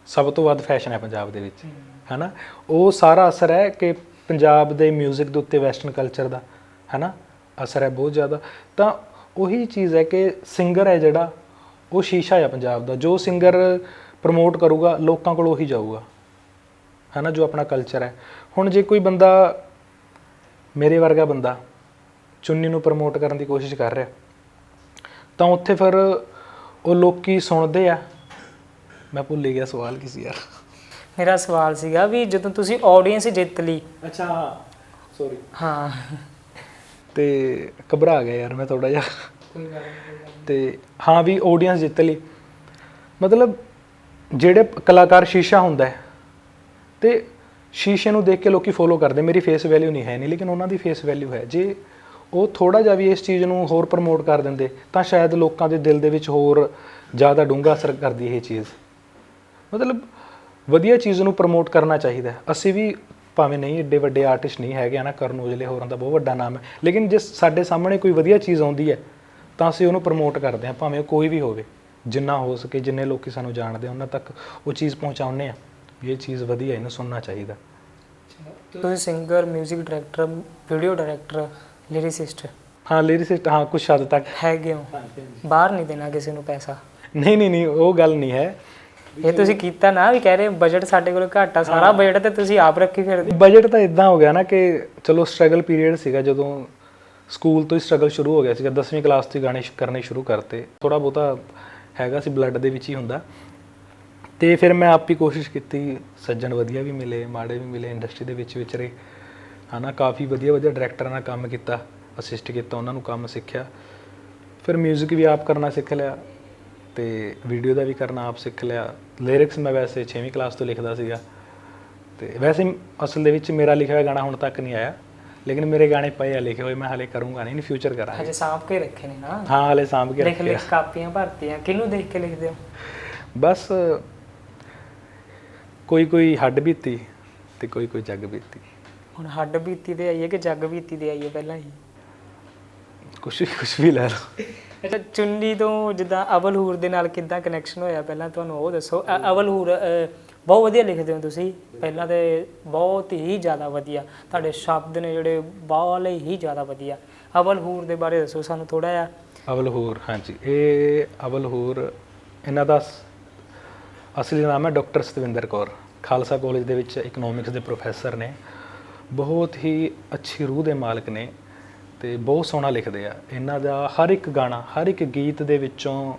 ਸਭ ਤੋਂ ਵੱਧ ਫੈਸ਼ਨ ਹੈ ਪੰਜਾਬ ਦੇ ਵਿੱਚ, ਹਨਾ? ਉਹ ਸਾਰਾ ਅਸਰ ਹੈ ਕਿ ਪੰਜਾਬ ਦੇ 뮤직 ਦੇ ਉੱਤੇ ਵੈਸਟਰਨ ਕਲਚਰ ਦਾ, ਹਨਾ? ਅਸਰ ਹੈ ਬਹੁਤ ਜ਼ਿਆਦਾ। ਤਾਂ ਉਹੀ ਚੀਜ਼ ਹੈ ਕਿ ਸਿੰਗਰ ਹੈ ਜਿਹੜਾ, ਉਹ ਸ਼ੀਸ਼ਾ ਹੈ ਪੰਜਾਬ ਦਾ। ਜੋ ਸਿੰਗਰ ਪ੍ਰਮੋਟ ਕਰੂਗਾ, ਲੋਕਾਂ ਕੋਲ ਉਹੀ ਜਾਊਗਾ, ਹਨਾ? ਜੋ ਆਪਣਾ ਕਲਚਰ ਹੈ। ਹੁਣ ਜੇ ਕੋਈ ਬੰਦਾ, ਮੇਰੇ ਵਰਗਾ ਬੰਦਾ ਚੁੰਨੀ ਨੂੰ ਪ੍ਰਮੋਟ ਕਰਨ ਦੀ ਕੋਸ਼ਿਸ਼ ਕਰ ਰਿਹਾ। ਤਾਂ ਉੱਥੇ ਫਿਰ ਉਹ ਲੋਕੀ ਸੁਣਦੇ ਆ। ਮੈਂ ਭੁੱਲ ਗਿਆ ਸਵਾਲ ਕੀ ਸੀ ਯਾਰ। ਮੇਰਾ ਸਵਾਲ ਸੀਗਾ ਵੀ ਜਦੋਂ ਤੁਸੀਂ ਆਡੀਅנס ਜਿੱਤ ਲਈ। ਅੱਛਾ ਹਾਂ ਸੌਰੀ ਹਾਂ। ਤੇ ਘਬਰਾ ਗਿਆ ਯਾਰ ਮੈਂ ਥੋੜਾ ਜਿਹਾ। ਤੇ ਹਾਂ ਵੀ ਆਡੀਅנס ਜਿੱਤ ਲਈ। ਮਤਲਬ ਜਿਹੜੇ ਕਲਾਕਾਰ ਸ਼ੀਸ਼ਾ ਹੁੰਦਾ ਹੈ ਤੇ ਸ਼ੀਸ਼ੇ ਨੂੰ ਦੇਖ ਕੇ ਲੋਕੀ ਫੋਲੋ ਕਰਦੇ। ਮੇਰੀ ਫੇਸ ਵੈਲਿਊ ਨਹੀਂ ਹੈ ਨਹੀਂ ਲੇਕਿਨ ਉਹਨਾਂ ਦੀ ਫੇਸ ਵੈਲਿਊ ਹੈ। ਜੇ ਉਹ ਥੋੜਾ ਜਿਹਾ ਵੀ ਇਸ ਚੀਜ਼ ਨੂੰ ਹੋਰ ਪ੍ਰਮੋਟ ਕਰ ਦਿੰਦੇ, ਤਾਂ ਸ਼ਾਇਦ ਲੋਕਾਂ ਦੇ ਦਿਲ ਦੇ ਵਿੱਚ ਹੋਰ ਜ਼ਿਆਦਾ ਡੂੰਘਾ ਅਸਰ ਕਰਦੀ ਇਹ ਚੀਜ਼। ਮਤਲਬ ਵਧੀਆ ਚੀਜ਼ ਨੂੰ ਪ੍ਰਮੋਟ ਕਰਨਾ ਚਾਹੀਦਾ ਅਸੀਂ ਵੀ ਭਾਵੇਂ ਨਹੀਂ, ਏਡੇ ਵੱਡੇ ਆਰਟਿਸਟ ਨਹੀਂ ਹੈਗੇ ਆ ਨਾ ਕਰਨ ਔਜਲੇ ਹੋਰਾਂ ਦਾ ਬਹੁਤ ਵੱਡਾ ਨਾਮ ਹੈ। ਲੇਕਿਨ ਜੇ ਸਾਡੇ ਸਾਹਮਣੇ ਕੋਈ ਵਧੀਆ ਚੀਜ਼ ਆਉਂਦੀ ਹੈ, ਤਾਂ ਅਸੀਂ ਉਹਨੂੰ ਪ੍ਰਮੋਟ ਕਰਦੇ ਹਾਂ, ਭਾਵੇਂ ਉਹ ਕੋਈ ਵੀ ਹੋਵੇ। ਜਿੰਨਾ ਹੋ ਸਕੇ, ਜਿੰਨੇ ਲੋਕੀ ਸਾਨੂੰ ਜਾਣਦੇ ਉਹਨਾਂ ਤੱਕ ਉਹ ਚੀਜ਼ ਪਹੁੰਚਾਉਂਦੇ ਆ ਵੀ ਇਹ ਚੀਜ਼ ਵਧੀਆ ਇਹਨੂੰ ਸੁਣਨਾ ਚਾਹੀਦਾ। ਤੁਸੀਂ singer 뮤직 director video director lyricist ਹਾਂ ਲਿਰਿਸਿਸਟ ਹਾਂ ਕੁਝ ਹੱਦ ਤੱਕ। ਹੈਗੇ ਹੋ। ਬਾਹਰ ਨਹੀਂ ਦੇਣਾ ਕਿਸੇ ਨੂੰ ਪੈਸਾ। ਨਹੀਂ ਨਹੀਂ ਨਹੀਂ ਉਹ ਗੱਲ ਨਹੀਂ ਹੈ। ਇਹ ਤੁਸੀਂ ਕੀਤਾ ਨਾ ਵੀ ਕਹਿ ਰਹੇ ਬਜਟ ਸਾਡੇ ਕੋਲ ਘੱਟ ਆ ਸਾਰਾ ਬਜਟ ਤੇ ਤੁਸੀਂ ਆਪ ਰੱਖੀ ਫਿਰਦੇ। ਬਜਟ ਤਾਂ ਇਦਾਂ ਹੋ ਗਿਆ ਨਾ ਕਿ ਚਲੋ ਸਟਰਗਲ ਪੀਰੀਅਡ ਸੀਗਾ ਜਦੋਂ ਸਕੂਲ ਤੋਂ ਹੀ ਸਟਰਗਲ ਸ਼ੁਰੂ ਹੋ ਗਿਆ ਸੀਗਾ। 10ਵੀਂ ਕਲਾਸ ਤੋਂ ਗਾਣੇ ਕਰਨੇ ਸ਼ੁਰੂ ਕਰਤੇ। ਥੋੜਾ ਬਹੁਤਾ ਹੈਗਾ ਸੀ ਬਲੱਡ ਦੇ ਵਿੱਚ ਹੀ ਹੁੰਦਾ। ਤੇ ਫਿਰ ਮੈਂ ਆਪ ਹੀ ਕੋਸ਼ਿਸ਼ ਕੀਤੀ ਸੱਜਣ ਵਧੀਆ ਵੀ ਮਿਲੇ ਮਾੜੇ ਵੀ ਮਿਲੇ ਇੰਡਸਟਰੀ ਦੇ ਵਿੱਚ ਵਿਚਰੇ। ਹਨਾ ਕਾਫੀ ਵਧੀਆ ਵਧੀਆ ਡਾਇਰੈਕਟਰਾਂ ਨਾਲ ਕੰਮ ਕੀਤਾ ਅਸਿਸਟ ਕੀਤਾ ਉਹਨਾਂ ਨੂੰ ਕੰਮ ਸਿੱਖਿਆ। ਫਿਰ 뮤직 ਵੀ ਆਪ ਕਰਨਾ ਸਿੱਖ ਲਿਆ ਤੇ ਵੀਡੀਓ ਦਾ ਵੀ ਕਰਨਾ ਆਪ ਸਿੱਖ ਲਿਆ। ਲਿਰਿਕਸ ਮੈਂ ਵੈਸੇ 6ਵੀਂ ਕਲਾਸ ਤੋਂ ਲਿਖਦਾ ਸੀਗਾ। ਤੇ ਵੈਸੇ ਅਸਲ ਦੇ ਵਿੱਚ ਮੇਰਾ ਲਿਖਿਆ ਹੋਇਆ ਗਾਣਾ ਹੁਣ ਤੱਕ ਨਹੀਂ ਆਇਆ। ਲੇਕਿਨ ਮੇਰੇ ਗਾਣੇ ਪਏ ਆ ਲਿਖੇ ਹੋਏ ਮੈਂ ਹਾਲੇ ਕਰੂੰਗਾ ਨਹੀਂ ਇਨ ਫਿਊਚਰ ਕਰਾਂਗਾ। ਹਜੇ ਸਾਂਭ ਕੇ ਰੱਖੇ ਨੇ ਨਾ। ਹਾਂ ਹਾਲੇ ਸਾਂਭ ਕੇ ਲਿਖ ਰੱਖਿਆ ਲਿਖ ਕਾਪੀਆਂ ਭਰਤੀਆਂ ਕਿਹਨੂੰ ਦੇਖ ਕੇ ਲਿਖਦੇ ਹੋ? ਬਸ ਕੋਈ ਕੋਈ ਹੱਡ ਬੀਤੀ ਤੇ ਕੋਈ ਕੋਈ ਜੱਗ ਬੀਤੀ। ਹੁਣ ਹੱਡ ਬੀਤੀ ਦੇ ਆਈਏ ਕਿ ਜੱਗ ਬੀਤੀ ਦੇ ਆਈਏ ਪਹਿਲਾਂ ਹੀ? ਕੁਛ ਵੀ ਕੁਛ ਵੀ ਲੈ ਲਓ। ਅੱਛਾ ਚੁੰਨੀ ਤੋਂ ਜਿੱਦਾਂ ਅਵਲਹੂਰ ਦੇ ਨਾਲ ਕਿੱਦਾਂ ਕਨੈਕਸ਼ਨ ਹੋਇਆ ਪਹਿਲਾਂ? ਤੁਹਾਨੂੰ ਉਹ ਦੱਸੋ। ਅ- ਅਵਲਹੂਰ ਅ, ਬਹੁਤ ਵਧੀਆ ਲਿਖਦੇ ਹੋ ਤੁਸੀਂ। ਪਹਿਲਾਂ ਤੇ ਬਹੁਤ ਹੀ ਜ਼ਿਆਦਾ ਵਧੀਆ। ਤੁਹਾਡੇ ਸ਼ਬਦ ਨੇ ਜਿਹੜੇ ਬਾਹਲੇ ਹੀ ਜ਼ਿਆਦਾ ਵਧੀਆ। ਅਵਲਹੂਰ ਦੇ ਬਾਰੇ ਦੱਸੋ ਸਾਨੂੰ ਥੋੜਾ ਜਿਹਾ। ਅਵਲਹੂਰ ਹਾਂਜੀ। ਇਹ ਅਵਲਹੂਰ ਇਹਨਾਂ ਦਾ ਸ- ਅਸਲੀ ਨਾਮ ਹੈ ਡਾਕਟਰ ਸਤਵਿੰਦਰ ਕੌਰ। ਖਾਲਸਾ ਕਾਲਜ ਦੇ ਵਿੱਚ ਇਕਨੋਮਿਕਸ ਦੇ ਪ੍ਰੋਫੈਸਰ ਨੇ। ਬਹੁਤ ਹੀ ਅੱਛੀ ਰੂਹ ਦੇ ਮਾਲਕ ਨੇ ਤੇ ਬਹੁਤ ਸੋਹਣਾ ਲਿਖਦੇ ਆ। ਇਹਨਾਂ ਦਾ ਹਰ ਇੱਕ ਗਾਣਾ, ਹਰ ਇੱਕ ਗੀਤ ਦੇ ਵਿੱਚੋਂ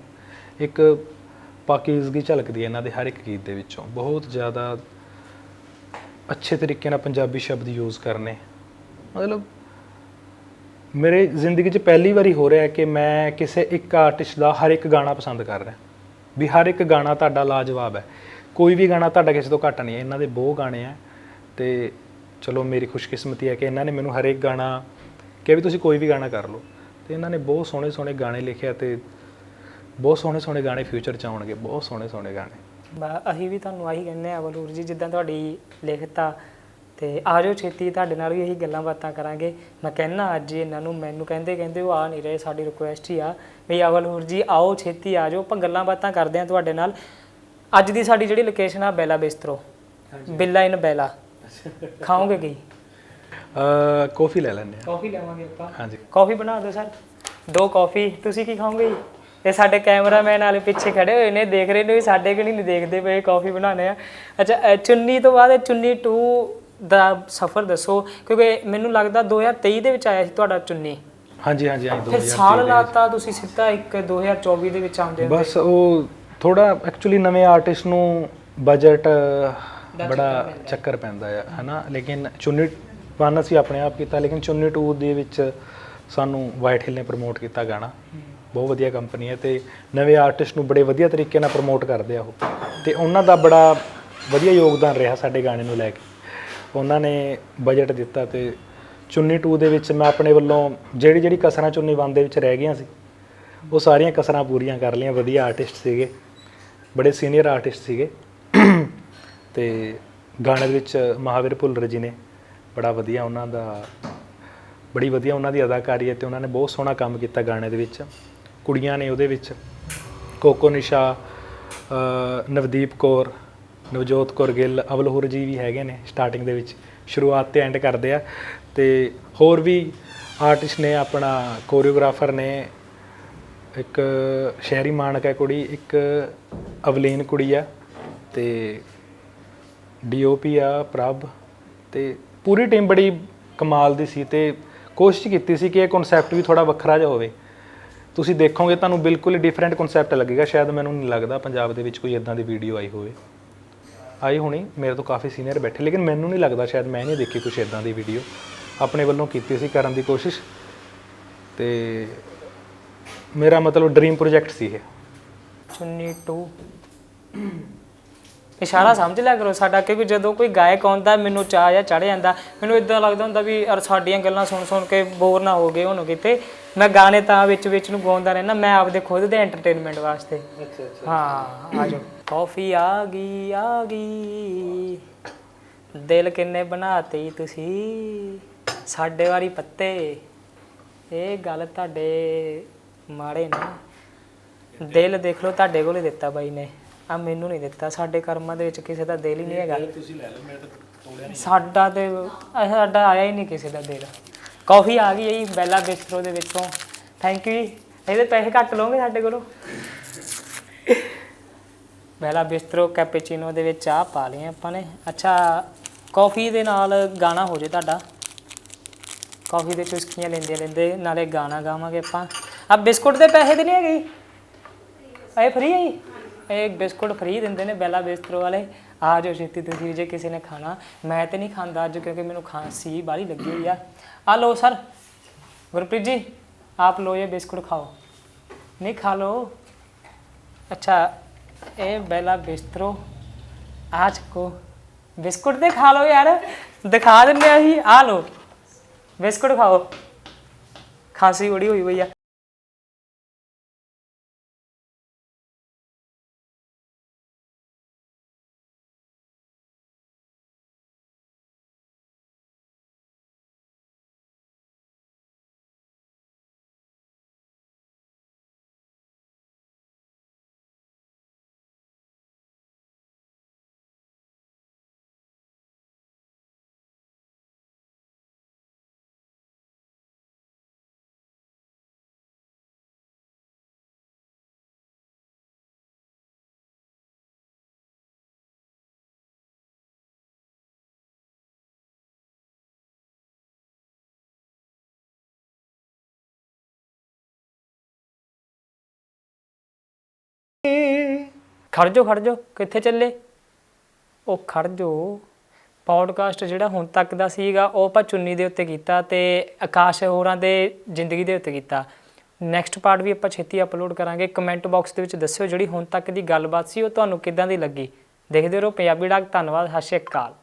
ਇੱਕ ਪਾਕਿਜ਼ਗੀ ਝਲਕਦੀ ਹੈ ਇਹਨਾਂ ਦੇ ਹਰ ਇੱਕ ਗੀਤ ਦੇ ਵਿੱਚੋਂ। ਬਹੁਤ ਜ਼ਿਆਦਾ ਅੱਛੇ ਤਰੀਕੇ ਨਾਲ ਪੰਜਾਬੀ ਸ਼ਬਦ ਯੂਜ਼ ਕਰਨੇ। ਮਤਲਬ ਮੇਰੇ ਜ਼ਿੰਦਗੀ 'ਚ ਪਹਿਲੀ ਵਾਰੀ ਹੋ ਰਿਹਾ ਹੈ ਕਿ ਮੈਂ ਕਿਸੇ ਇੱਕ ਆਰਟਿਸਟ ਦਾ ਹਰ ਇੱਕ ਗਾਣਾ ਪਸੰਦ ਕਰ ਰਿਹਾ। ਵੀ ਹਰ ਇੱਕ ਗਾਣਾ ਤੁਹਾਡਾ ਲਾਜਵਾਬ ਹੈ। ਕੋਈ ਵੀ ਗਾਣਾ ਤੁਹਾਡਾ ਕਿਸੇ ਤੋਂ ਘੱਟ ਨਹੀਂ ਹੈ। ਇਹਨਾਂ ਦੇ ਬਹੁਤ ਗਾਣੇ ਆ ਤੇ ਚਲੋ ਮੇਰੀ ਖੁਸ਼ਕਿਸਮਤੀ ਹੈ ਕਿ ਇਹਨਾਂ ਨੇ ਮੈਨੂੰ ਹਰ ਇੱਕ ਗਾਣਾ ਕਿਹਾ ਵੀ ਤੁਸੀਂ ਕੋਈ ਵੀ ਗਾਣਾ ਕਰ ਲਓ ਤੇ ਇਹਨਾਂ ਨੇ ਬਹੁਤ ਸੋਹਣੇ ਸੋਹਣੇ ਗਾਣੇ ਲਿਖਿਆ ਤੇ ਬਹੁਤ ਸੋਹਣੇ ਸੋਹਣੇ ਗਾਣੇ ਫਿਊਚਰ 'ਚ ਆਉਣਗੇ ਬਹੁਤ ਸੋਹਣੇ ਸੋਹਣੇ ਗਾਣੇ। ਬਾ- ਅਸੀਂ ਵੀ ਤੁਹਾਨੂੰ ਆਹੀ ਕਹਿੰਦੇ ਆ ਅਵਲਹੂਰ ਜੀ ਜਿੱਦਾਂ ਤੁਹਾਡੀ ਲਿਖਤਾ ਤੇ ਤੇ ਆ ਜਾਓ ਛੇਤੀ ਤੁਹਾਡੇ ਨਾਲ ਵੀ ਇਹੀ ਗੱਲਾਂ ਬਾਤਾਂ ਕਰਾਂਗੇ। ਮੈਂ ਕਹਿਣਾ ਅੱਜ ਇਹਨਾਂ ਨੂੰ ਮੈਨੂੰ ਕਹਿੰਦੇ ਕਹਿੰਦੇ ਉਹ ਆ ਨਹੀਂ ਰਹੇ ਸਾਡੀ ਰਿਕੁਐਸਟ ਹੀ ਆ ਵੀ ਅਵਲਹੂਰ ਜੀ ਆਓ ਛੇਤੀ ਆ ਜਾਓ ਆਪਾਂ ਗੱਲਾਂ ਬਾਤਾਂ ਕਰਦੇ ਹਾਂ ਤੁਹਾਡੇ ਨਾਲ। ਅੱਜ ਦੀ ਸਾਡੀ ਜਿਹੜੀ ਲੋਕੇਸ਼ਨ ਆ ਬੈਲਾ ਬਿਸਤਰੋ ਬਿੱਲਾ ਇਨ ਬੈਲਾ। ਖਾਓਗੇ ਕੀ? ਅ ਕਾਫੀ ਲੈ ਲੈਂਦੇ ਆ ਕਾਫੀ ਲੈਵਾਂਗੇ ਆਪਾਂ। ਹਾਂਜੀ। ਕਾਫੀ ਬਣਾ ਦਿਓ ਸਰ। ਦੋ ਕਾਫੀ। ਤੁਸੀਂ ਕੀ ਖਾਓਗੇ? ਜੀ? ਇਹ ਸਾਡੇ ਕੈਮਰਾਮੈਨ ਵਾਲੇ ਪਿੱਛੇ ਖੜੇ ਹੋਏ ਨੇ। ਦੇਖ ਰਹੇ ਨੇ ਵੀ ਸਾਡੇ ਕਿ ਨਹੀਂ ਦੇਖਦੇ ਪਏ ਕਾਫੀ ਬਣਾਉਣੇ ਆ। ਅੱਛਾ ਚੁੰਨੀ ਤੋਂ ਬਾਅਦ ਇਹ ਚੁੰਨੀ 2 ਦਾ ਸਫ਼ਰ ਦੱਸੋ। ਕਿਉਂਕਿ ਮੈਨੂੰ ਲੱਗਦਾ 2023 ਦੇ ਵਿੱਚ ਆਇਆ ਸੀ ਤੁਹਾਡਾ ਚੁੰਨੀ। ਹਾਂਜੀ ਹਾਂਜੀ ਹਾਂਜੀ ਫਿਰ 2023 ਸਾਲ ਲਾਤਾ ਤੁਸੀਂ ਸਿੱਧਾ ਇੱਕ 2024 ਦੇ ਵਿੱਚ ਆਉਂਦੇ ਹੋ। ਬਸ ਉਹ ਥੋੜਾ ਐਕਚੁਅਲੀ ਨਵੇਂ ਆਰਟਿਸਟ ਨੂੰ ਬਜਟ ਬੜਾ ਚੱਕਰ ਪੈਂਦਾ ਆ ਹਨਾ? ਲੇਕਿਨ ਚੁੰਨੀ ਵਨ ਅਸੀਂ ਆਪਣੇ ਆਪ ਕੀਤਾ ਲੇਕਿਨ ਚੁੰਨੀ 2 ਦੇ ਵਿੱਚ ਸਾਨੂੰ ਵਾਈਟ ਹਿੱਲ ਨੇ ਪ੍ਰਮੋਟ ਕੀਤਾ ਗਾਣਾ। ਬਹੁਤ ਵਧੀਆ ਕੰਪਨੀ ਹੈ ਤੇ ਨਵੇਂ ਆਰਟਿਸਟ ਨੂੰ ਬੜੇ ਵਧੀਆ ਤਰੀਕੇ ਨਾਲ ਪ੍ਰਮੋਟ ਕਰਦੇ ਆ ਉਹ। ਤੇ ਉਹਨਾਂ ਦਾ ਬੜਾ ਵਧੀਆ ਯੋਗਦਾਨ ਰਿਹਾ ਸਾਡੇ ਗਾਣੇ ਨੂੰ ਲੈ ਕੇ। ਉਹਨਾਂ ਨੇ ਬਜਟ ਦਿੱਤਾ ਤੇ ਚੁੰਨੀ 2 ਦੇ ਵਿੱਚ ਮੈਂ ਆਪਣੇ ਵੱਲੋਂ ਜਿਹੜੀ ਜਿਹੜੀ ਕਸਰਾਂ ਚੁੰਨੀ ਵਨ ਦੇ ਵਿੱਚ ਰਹਿ ਗਈਆਂ ਸੀ ਉਹ ਸਾਰੀਆਂ ਕਸਰਾਂ ਪੂਰੀਆਂ ਕਰ ਲਈਆਂ। ਵਧੀਆ ਆਰਟਿਸਟ ਸੀਗੇ ਬੜੇ ਸੀਨੀਅਰ ਆਰਟਿਸਟ ਸੀਗੇ। ਤੇ ਗਾਣੇ ਦੇ ਵਿੱਚ ਮਹਾਵੀਰ ਭੁੱਲਰ ਜੀ ਨੇ ਬੜਾ ਵਧੀਆ ਉਹਨਾਂ ਦਾ, ਬੜੀ ਵਧੀਆ ਉਹਨਾਂ ਦੀ ਅਦਾਕਾਰੀ ਹੈ ਤੇ ਉਹਨਾਂ ਨੇ ਬਹੁਤ ਸੋਹਣਾ ਕੰਮ ਕੀਤਾ ਗਾਣੇ ਦੇ ਵਿੱਚ। ਕੁੜੀਆਂ ਨੇ ਉਹਦੇ ਵਿੱਚ, ਕੋਕੋ ਨਿਸ਼ਾ ਨਵਦੀਪ ਕੌਰ, ਨਵਜੋਤ ਕੌਰ ਗਿੱਲ ਅਵਲਹੂਰ ਜੀ ਵੀ ਹੈਗੇ ਨੇ ਸਟਾਰਟਿੰਗ ਦੇ ਵਿੱਚ, ਸ਼ੁਰੂਆਤ ਤੇ ਐਂਡ ਕਰਦੇ ਆ। ਤੇ ਹੋਰ ਵੀ ਆਰਟਿਸਟ ਨੇ ਆਪਣਾ ਕੋਰੀਓਗ੍ਰਾਫਰ ਨੇ ਇੱਕ ਸ਼ਹਿਰੀ ਮਾਨਕ ਹੈ ਕੁੜੀ, ਇੱਕ ਅਵਲੀਨ ਕੁੜੀ ਆ ਤੇ ਡੀਓਪੀ ਆ, ਪ੍ਰਭ, ਤੇ ਪੂਰੀ ਟੀਮ ਬੜੀ ਕਮਾਲ ਦੀ ਸੀ ਤੇ ਕੋਸ਼ਿਸ਼ ਕੀਤੀ ਸੀ ਕਿ ਇਹ ਕਨਸੈਪਟ ਵੀ ਥੋੜਾ ਵੱਖਰਾ ਜਿਹਾ ਹੋਵੇ। ਤੁਸੀਂ ਦੇਖੋਗੇ ਤੁਹਾਨੂੰ ਬਿਲਕੁਲ ਹੀ ਡਿਫਰੈਂਟ ਕਨਸੈਪਟ ਲੱਗੇਗਾ, ਸ਼ਾਇਦ ਮੈਨੂੰ ਨਹੀਂ ਲੱਗਦਾ ਪੰਜਾਬ ਦੇ ਵਿੱਚ ਕੋਈ ਇਦਾਂ ਦੀ ਵੀਡੀਓ ਆਈ ਹੋਵੇ। ਆਈ ਹੋਣੀ, ਮੇਰੇ ਤੋਂ ਕਾਫੀ ਸੀਨੀਅਰ ਬੈਠੇ, ਲੇਕਿਨ ਮੈਨੂੰ ਨਹੀਂ ਲੱਗਦਾ ਸ਼ਾਇਦ ਮੈਂ ਨਹੀਂ ਦੇਖੀ ਕੁਝ ਇਦਾਂ ਦੀ ਵੀਡੀਓ ਆਪਣੇ ਵੱਲੋਂ ਕੀਤੀ ਸੀ ਕਰਨ ਦੀ ਕੋਸ਼ਿਸ਼। ਤੇ ਮੇਰਾ ਮਤਲਬ ਡ੍ਰੀਮ ਪ੍ਰੋਜੈਕਟ ਸੀ ਇਹ। ਚੁੰਨੀ 2 ਇਸ਼ਾਰਾ ਸਮਝ ਲਿਆ ਕਰੋ ਸਾਡਾ ਕਿਉਂਕਿ ਜਦੋਂ ਕੋਈ ਗਾਇਕ ਆਉਂਦਾ ਮੈਨੂੰ ਚਾਹ ਜਾਂ ਚੜ ਜਾਂਦਾ ਮੈਨੂੰ ਇਦਾਂ ਲੱਗਦਾ ਹੁੰਦਾ ਵੀ ਯਾਰ ਸਾਡੀਆਂ ਗੱਲਾਂ ਸੁਣ ਸੁਣ ਕੇ ਬੋਰ ਨਾ ਹੋ ਗਏ ਹੁਣ ਕਿਤੇ ਮੈਂ ਗਾਣੇ ਤਾਂ ਵਿੱਚ ਵਿੱਚ ਨੂੰ ਗਾਉਂਦਾ ਰਹਿਣਾ ਮੈਂ ਆਪਦੇ ਖੁਦ ਦੇ ਐਂਟਰਟੇਨਮੈਂਟ ਵਾਸਤੇ। ਅੱਛਾ ਅੱਛਾ। ਹਾਂ ਆ ਜਾਓ। ਕਾਫੀ ਆ ਗਈ ਆ ਗਈ। ਦਿਲ ਕਿੰਨੇ ਬਣਾਤੇ ਤੁਸੀਂ? ਸਾਡੇ ਵਾਰੀ ਪੱਤੇ। ਇਹ ਗੱਲ ਤੁਹਾਡੇ ਮਾੜੇ ਨੇ। ਦਿਲ ਦੇਖ ਲਓ ਤੁਹਾਡੇ ਕੋਲ ਦਿੱਤਾ ਬਾਈ ਨੇ। ਆ ਮੈਨੂੰ ਨਹੀਂ ਦਿੱਤਾ। ਸਾਡੇ ਕਰਮਾਂ ਦੇ ਵਿੱਚ ਕਿਸੇ ਦਾ ਦਿਲ ਹੀ ਨਹੀਂ ਹੈਗਾ। ਤੁਸੀਂ ਲੈ ਲਓ ਮੈਂ ਤਾਂ ਤੋੜਿਆ ਸਾਡਾ ਤੇ ਅਹ ਸਾਡਾ ਆਇਆ ਹੀ ਨਹੀਂ ਕਿਸੇ ਦਾ ਦਿਲ। ਕਾਫੀ ਆ ਗਈ ਹੈ ਜੀ ਬੈਲਾ ਬਿਸਟਰੋ ਦੇ ਵਿੱਚੋਂ। ਥੈਂਕ ਯੂ ਜੀ। ਇਹਦੇ ਪੈਸੇ ਘੱਟ ਲਓਗੇ ਸਾਡੇ ਕੋਲੋਂ? ਬੈਲਾ ਬਿਸਟਰੋ ਕੈਪੇਚੀਨੋ ਦੇ ਵਿੱਚ ਚਾਹ ਪਾ ਲਈ ਆਪਾਂ ਨੇ। ਅੱਛਾ ਕਾਫੀ ਦੇ ਨਾਲ ਗਾਣਾ ਹੋ ਜੇ ਤੁਹਾਡਾ। ਕਾਫੀ ਦੇ ਚੁਸਕੀਆਂ ਲੈਂਦੇ ਲੈਂਦੇ ਨਾਲੇ ਗਾਣਾ ਗਾਵਾਂਗੇ ਆਪਾਂ। ਆ ਬਿਸਕੁਟ ਦੇ ਪੈਸੇ ਤੇ ਨਹੀਂ ਹੈਗੇ ਜੀ? ਇਹ ਫ੍ਰੀ ਹੈ ਜੀ? ਇਹ ਬਿਸਕੁਟ ਫ੍ਰੀ ਦਿੰਦੇ ਨੇ ਬੈਲਾ ਬਿਸਤਰੋ ਵਾਲੇ। ਆ ਜਾਓ ਛੇਤੀ ਤੁਸੀਂ ਜੇ ਕਿਸੇ ਨੇ ਖਾਣਾ। ਮੈਂ ਤੇ ਨਹੀਂ ਖਾਂਦਾ ਅੱਜ ਕਿਉਂਕਿ ਮੈਨੂੰ ਖਾਂਸੀ ਬਾਹਲੀ ਲੱਗੀ ਹੋਈ ਆ। ਆ ਲਓ ਸਰ, ਗੁਰਪ੍ਰੀਤ ਜੀ, ਆਪ ਲੋ ਇਹ ਬਿਸਕੁਟ ਖਾਓ। ਨਹੀਂ ਖਾ ਲਓ। ਅੱਛਾ, ਇਹ ਬੈਲਾ ਬਿਸਤਰੋ ਆ ਚੱਕੋ। ਬਿਸਕੁਟ ਤੇ ਖਾ ਲਓ ਯਾਰ, ਦਿਖਾ ਦਿੰਦੇ ਆ ਅਸੀਂ। ਆ ਲਓ, ਬਿਸਕੁਟ ਖਾਓ। ਖਾਂਸੀ ਬੜੀ ਹੋਈ ਹੋਈ ਆ। ਖੜ ਜਾਓ ਖੜ ਜਾਓ, ਕਿੱਥੇ ਚੱਲੇ? ਉਹ ਖੜ ਜਾਓ। ਪੌਡਕਾਸਟ ਜਿਹੜਾ ਹੁਣ ਤੱਕ ਦਾ ਸੀਗਾ, ਉਹ ਆਪਾਂ ਚੁੰਨੀ ਦੇ ਉੱਤੇ ਕੀਤਾ ਤੇ ਆਕਾਸ਼ ਹੋਰਾਂ ਦੇ ਜ਼ਿੰਦਗੀ ਦੇ ਉੱਤੇ ਕੀਤਾ। ਨੈਕਸਟ ਪਾਰਟ ਵੀ ਆਪਾਂ ਛੇਤੀ ਅਪਲੋਡ ਕਰਾਂਗੇ। ਕਮੈਂਟ ਬਾਕਸ ਦੇ ਵਿੱਚ ਦੱਸਿਓ ਜਿਹੜੀ ਹੁਣ ਤੱਕ ਦੀ ਗੱਲਬਾਤ ਸੀ, ਉਹ ਤੁਹਾਨੂੰ ਕਿੱਦਾਂ ਦੀ ਲੱਗੀ। ਦੇਖਦੇ ਰਹੋ। ਪੰਜਾਬੀ ਡਾਕ, ਧੰਨਵਾਦ। ਸਤਿ ਸ਼੍ਰੀ ਅਕਾਲ।